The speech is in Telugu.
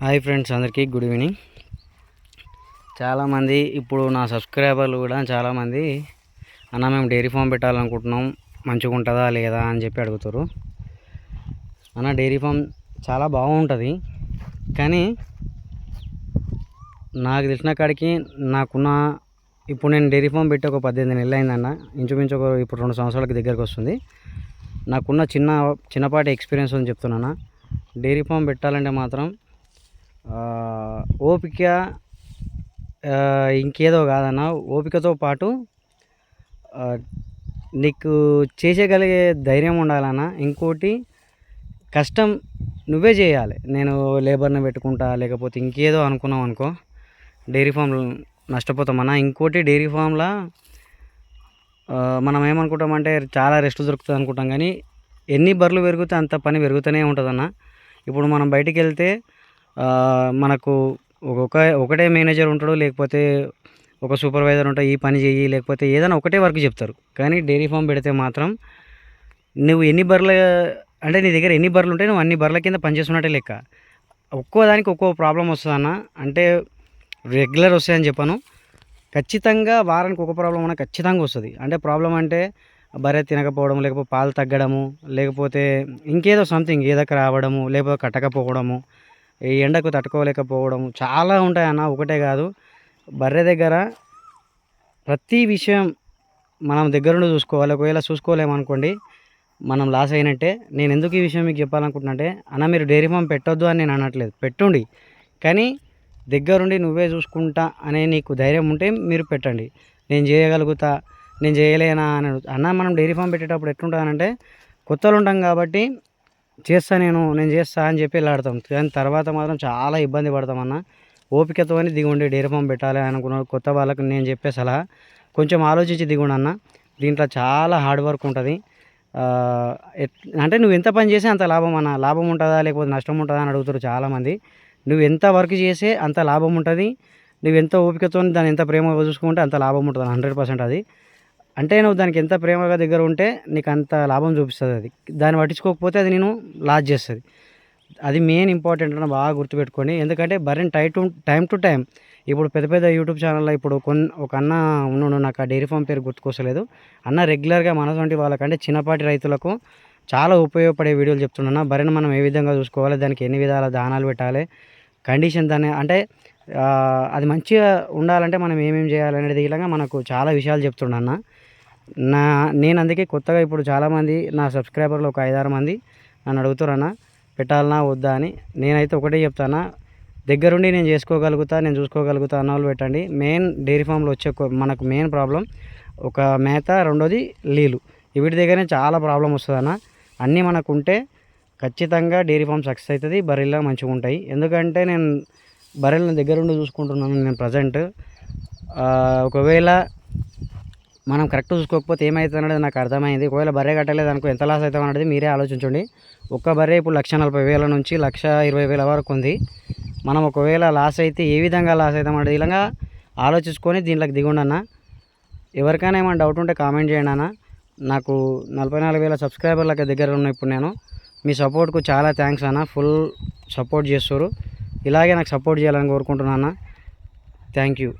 హాయ్ ఫ్రెండ్స్ అందరికీ గుడ్ ఈవినింగ్. చాలామంది ఇప్పుడు నా సబ్స్క్రైబర్లు కూడా చాలామంది అన్న మేము డైరీ ఫామ్ పెట్టాలనుకుంటున్నాం మంచిగా ఉంటుందా లేదా? అని చెప్పి అడుగుతారు. అన్న డైరీ ఫామ్ చాలా బాగుంటుంది కానీ నాకు తెలిసిన కాడికి నాకున్న ఇప్పుడు నేను డైరీ ఫామ్ పెట్టి ఒక పద్దెనిమిది నెలలు అయిందన్న ఇంచుమించు ఒక ఇప్పుడు రెండు సంవత్సరాలకి దగ్గరకు వస్తుంది. నాకున్న చిన్న చిన్నపాటి ఎక్స్పీరియన్స్ అని చెప్తున్నాను డైరీ ఫామ్ పెట్టాలంటే మాత్రం ఓపిక ఇంకేదో కాదన్న. ఓపికతో పాటు నీకు చేసేయగలిగే ధైర్యం ఉండాలన్న. ఇంకోటి కష్టం నువ్వే చేయాలి. నేను లేబర్ని పెట్టుకుంటా లేకపోతే ఇంకేదో అనుకున్నావు అనుకో డైరీ ఫామ్ నష్టపోతామన్నా. ఇంకోటి డైరీ ఫామ్లా మనం ఏమనుకుంటామంటే చాలా రెస్ట్ దొరుకుతుంది అనుకుంటాం. కానీ ఎన్ని బర్రెలు పెరిగితే అంత పని పెరుగుతూనే ఉంటుందన్న. ఇప్పుడు మనం బయటికి వెళ్తే మనకు ఒక ఒకటే మేనేజర్ ఉంటాడు లేకపోతే ఒక సూపర్వైజర్ ఉంటాడు ఈ పని చెయ్యి లేకపోతే ఏదైనా ఒకటే వర్క్ చెప్తారు. కానీ డైరీ ఫామ్ పెడితే మాత్రం నువ్వు ఎన్ని బర్రెలు అంటే నీ దగ్గర ఎన్ని బర్రెలు ఉంటాయి నువ్వు అన్ని బర్రెల కింద పనిచేస్తున్నట్టే లెక్క. ఒక్కో దానికి ఒక్కో ప్రాబ్లం వస్తుందన్న అంటే రెగ్యులర్ వస్తాయని చెప్పాను. ఖచ్చితంగా వారానికి ఒక ప్రాబ్లం అన్న ఖచ్చితంగా వస్తుంది. అంటే ప్రాబ్లం అంటే బర్రె తినకపోవడం లేకపోతే పాలు తగ్గడము లేకపోతే ఇంకేదో సంథింగ్ ఏదక రావడము లేకపోతే కట్టకపోవడము ఈ ఎండకు తట్టుకోలేకపోవడం చాలా ఉంటాయి అన్న ఒకటే కాదు. బర్రె దగ్గర ప్రతి విషయం మనం దగ్గరుండి చూసుకోవాలి. ఒకవేళ చూసుకోలేమనుకోండి మనం లాస్ అయినట్టే. నేను ఎందుకు ఈ విషయం మీకు చెప్పాలనుకుంటున్నానంటే అన్న మీరు డైరీ ఫామ్ పెట్టొద్దు అని నేను అనట్లేదు. పెట్టుండి. కానీ దగ్గరుండి నువ్వే చూసుకుంటా అనే నీకు ధైర్యం ఉంటే మీరు పెట్టండి. నేను చేయగలుగుతా నేను చేయలేనా అని అన్న మనం డైరీ ఫామ్ పెట్టేటప్పుడు ఎట్లుంటుందనంటే కొత్తలు ఉంటాం కాబట్టి చేస్తా నేను నేను చేస్తా అని చెప్పి వెళ్ళాడతాం. కానీ తర్వాత మాత్రం చాలా ఇబ్బంది పడతాం అన్న. ఓపికతో దిగుండి డైరీ ఫామ్ పెట్టాలి అనుకున్న కొత్త వాళ్ళకు నేను చెప్పే సలహా. కొంచెం ఆలోచించి దిగుండి అన్న. దీంట్లో చాలా హార్డ్ వర్క్ ఉంటుంది. ఎట్- అంటే నువ్వు ఎంత పని చేస్తే అంత లాభం అన్న. లాభం ఉంటుందా లేకపోతే నష్టం ఉంటుందా అని అడుగుతారు చాలామంది. నువ్వు ఎంత వర్క్ చేసే అంత లాభం ఉంటుంది. నువ్వు ఎంత ఓపికతో దాన్ని ఎంత ప్రేమగా చూసుకుంటే అంత లాభం ఉంటుంది. హండ్రెడ్ పర్సెంట్ అది. అంటే నువ్వు దానికి ఎంత ప్రేమగా దగ్గర ఉంటే నీకు అంత లాభం చూపిస్తుంది అది. దాన్ని పట్టించుకోకపోతే అది నేను లాస్ చేస్తుంది. అది మెయిన్ ఇంపార్టెంట్ అని బాగా గుర్తుపెట్టుకోండి ఎందుకంటే బర్రెని tie to time to time ఇప్పుడు పెద్ద పెద్ద యూట్యూబ్ ఛానల్లో ఇప్పుడు కొన్ ఒక అన్న ఉన్నాడు నాకు ఆ డైరీ ఫామ్ పేరు గుర్తుకొస్తలేదు. అన్న రెగ్యులర్గా మనటువంటి వాళ్ళకంటే చిన్నపాటి రైతులకు చాలా ఉపయోగపడే వీడియోలు చెప్తున్నా బర్రెను మనం ఏ విధంగా చూసుకోవాలి దానికి ఎన్ని విధాల దానాలు పెట్టాలి కండిషన్ దాన్ని అంటే అది మంచిగా ఉండాలంటే మనం ఏమేమి చేయాలనేది ఇలాగా మనకు చాలా విషయాలు చెప్తున్నా నా నేను అందుకే కొత్తగా ఇప్పుడు చాలామంది నా సబ్స్క్రైబర్లు ఒక ఐదారు మంది నన్ను అడుగుతారన్నా పెట్టాలనా వద్దా? అని. నేనైతే ఒకటే చెప్తానా దగ్గరుండి నేను చేసుకోగలుగుతా నేను చూసుకోగలుగుతా అన్న వాళ్ళు పెట్టండి. మెయిన్ డైరీ ఫామ్లో వచ్చే మనకు మెయిన్ ప్రాబ్లం ఒక మేత రెండోది నీళ్ళు వీటి దగ్గరనే చాలా ప్రాబ్లం వస్తుంది అన్న. అన్నీ మనకు ఉంటే ఖచ్చితంగా డైరీ ఫామ్ సక్సెస్ అవుతుంది బర్రెలు మంచిగా ఉంటాయి. ఎందుకంటే నేను బర్రెలను దగ్గరుండి చూసుకుంటున్నాను నేను ప్రజెంట్. ఒకవేళ మనం కరెక్ట్ చూసుకోకపోతే ఏమవుతుంది అనేది నాకు అర్థమైంది. ఒకవేళ బర్రె కట్టలేదు అనుకో ఎంత లాస్ అవుతాం అనేది మీరే ఆలోచించండి. ఒక్క బర్రె ఇప్పుడు లక్ష నలభై వేల నుంచి లక్ష ఇరవై వేల వరకు ఉంది. మనం ఒకవేళ లాస్ అయితే ఏ విధంగా లాస్ అవుతాం అనేది ఇలాగా ఆలోచించుకొని దీంట్లోకి దిగుండి అన్న. ఎవరికైనా ఏమైనా డౌట్ ఉంటే కామెంట్ చేయండి అన్న. నాకు నలభై నాలుగు వేల సబ్స్క్రైబర్లకి దగ్గర ఉన్న ఇప్పుడు నేను. మీ సపోర్ట్కు చాలా థ్యాంక్స్ అన్న. ఫుల్ సపోర్ట్ చేస్తారు ఇలాగే నాకు సపోర్ట్ చేయాలని కోరుకుంటున్నాను అన్న. Thank you